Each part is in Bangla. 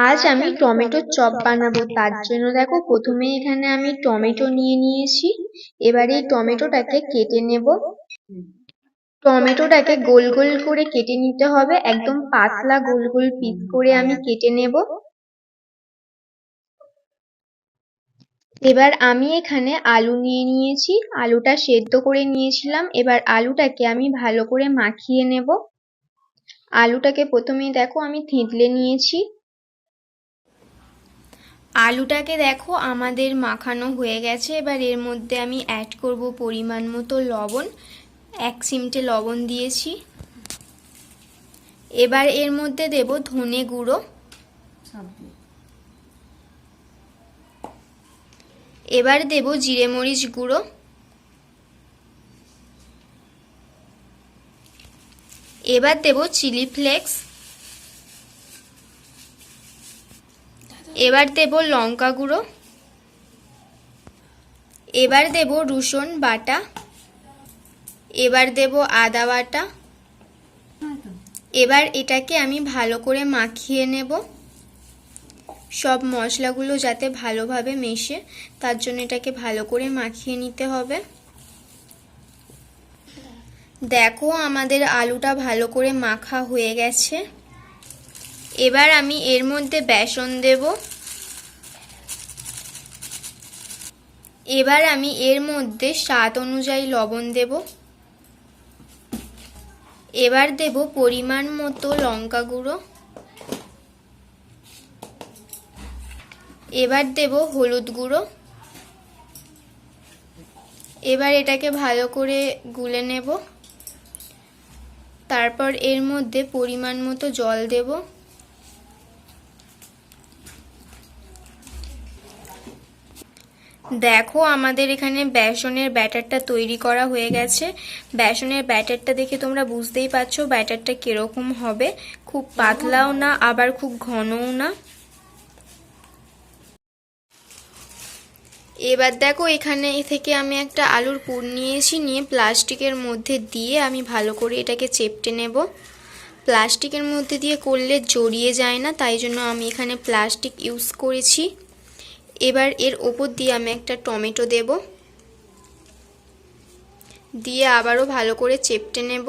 আজ আমি টমেটোর চপ বানাবো। তার জন্য দেখো প্রথমে এখানে আমি টমেটো নিয়ে নিয়েছি। এবার এই টমেটোটাকে কেটে নেব। টমেটোটাকে গোল গোল করে কেটে নিতে হবে। একদম পাতলা গোল গোল পিস করে আমি কেটে নেব। এবার আমি এখানে আলু নিয়ে নিয়েছি। আলুটা সেদ্ধ করে নিয়েছিলাম। এবার আলুটাকে আমি ভালো করে মাখিয়ে নেব। আলুটাকে প্রথমেই দেখো আমি থেঁতলে নিয়েছি। আলুটাকে দেখো, আমাদের মাখানো হয়ে গেছে। এবার এর মধ্যে আমি অ্যাড করব পরিমাণ মতো লবণ। এক চিমটে লবণ দিয়েছি। এবার এর মধ্যে দেব ধনে গুঁড়ো। এবার দেব জিরে মরিচ গুঁড়ো। এবার দেব চিলি ফ্লেক্স। এবার দেব লঙ্কা গুঁড়ো। এবার দেব রসুন বাটা। এবার দেব আদা বাটা। এবার এটাকে আমি ভালো করে মাখিয়ে নেব। সব মশলাগুলো যাতে ভালোভাবে মেশে, তার জন্য এটাকে ভালো করে মাখিয়ে নিতে হবে। দেখো আমাদের আলুটা ভালো করে মাখা হয়ে গেছে। এবার আমি এর মধ্যে বেসন দেব। এবার আমি এর মধ্যে স্বাদ অনুযায়ী লবণ দেব। এবার দেব পরিমাণ মতো লঙ্কা গুঁড়ো। এবার দেব হলুদ গুঁড়ো। এবার এটাকে ভালো করে গুলে নেব। তারপর এর মধ্যে পরিমাণ মতো জল দেব। দেখো আমাদের এখানে বেসনের ব্যাটারটা তৈরি করা হয়ে গেছে। বেসনের ব্যাটারটা দেখে তোমরা বুঝতেই পারছ ব্যাটারটা কীরকম হবে। খুব পাতলাও না, আবার খুব ঘনও না। এবার দেখো এখানে থেকে আমি একটা আলুর পুর নিয়েছি, নিয়ে প্লাস্টিকের মধ্যে দিয়ে আমি ভালো করে এটাকে চেপটে নেব। প্লাস্টিকের মধ্যে দিয়ে করলে জড়িয়ে যায় না, তাই জন্য আমি এখানে প্লাস্টিক ইউজ করেছি। এবার এর ওপর দিয়ে আমি একটা টমেটো দেব। দিয়ে আবারও ভালো করে চেপটে নেব।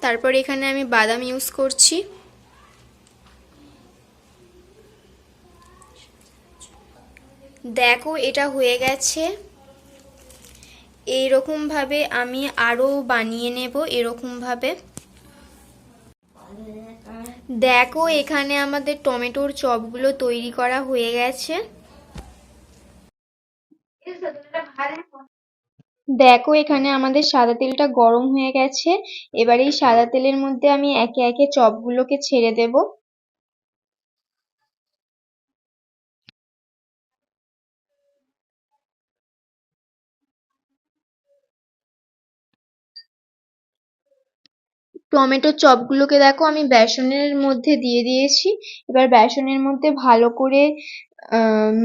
তারপর এখানে আমি বাদাম ইউজ করছি। দেখো, এটা হয়ে গেছে। এইরকমভাবে আমি আরও বানিয়ে নেব, এরকমভাবে। দেখো, এখানে আমাদের টমেটোর চপগুলো তৈরি করা হয়ে গেছে। দেখো, এখানে আমাদের সাদা তেলটা গরম হয়ে গেছে। এবার এই সাদা তেলের মধ্যে আমি একে একে চপগুলোকে ছেড়ে দেবো। টমেটোর চপগুলোকে দেখো আমি বেসনের মধ্যে দিয়ে দিয়েছি। এবার বেসনের মধ্যে ভালো করে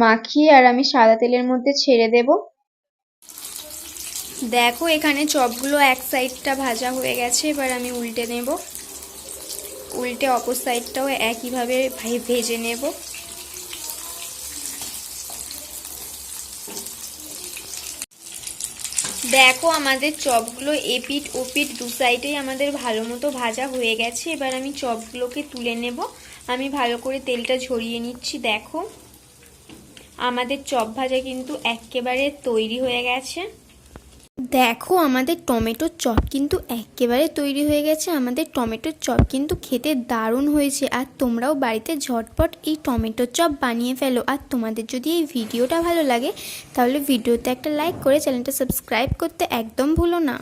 মাখিয়ে আর আমি সাদা তেলের মধ্যে ছেড়ে দেব। দেখো এখানে চপগুলো এক সাইডটা ভাজা হয়ে গেছে, এবার আমি উল্টে নেব। উল্টে অপর সাইডটাও একইভাবে ভেজে নেব। দেখো আমাদের চপগুলো এপিট ওপিট দু সাইডেই আমাদের ভালো মতো ভাজা হয়ে গেছে। এবার আমি চপগুলোকে তুলে নেব। আমি ভালো করে তেলটা ঝরিয়ে নিচ্ছি, দেখো। আমাদের চপ ভাজা কিন্তু একেবারে তৈরি হয়ে গেছে। দেখো, আমাদের টমেটোর চপ কিন্তু একেবারে তৈরি হয়ে গেছে। আমাদের টমেটোর চপ কিন্তু খেতে দারুণ হয়েছে। আর তোমরাও বাড়িতে ঝটপট এই টমেটোর চপ বানিয়ে ফেলো। আর তোমাদের যদি এই ভিডিওটা ভালো লাগে, তাহলে ভিডিওতে একটা লাইক করে চ্যানেলটা সাবস্ক্রাইব করতে একদম ভুলো না।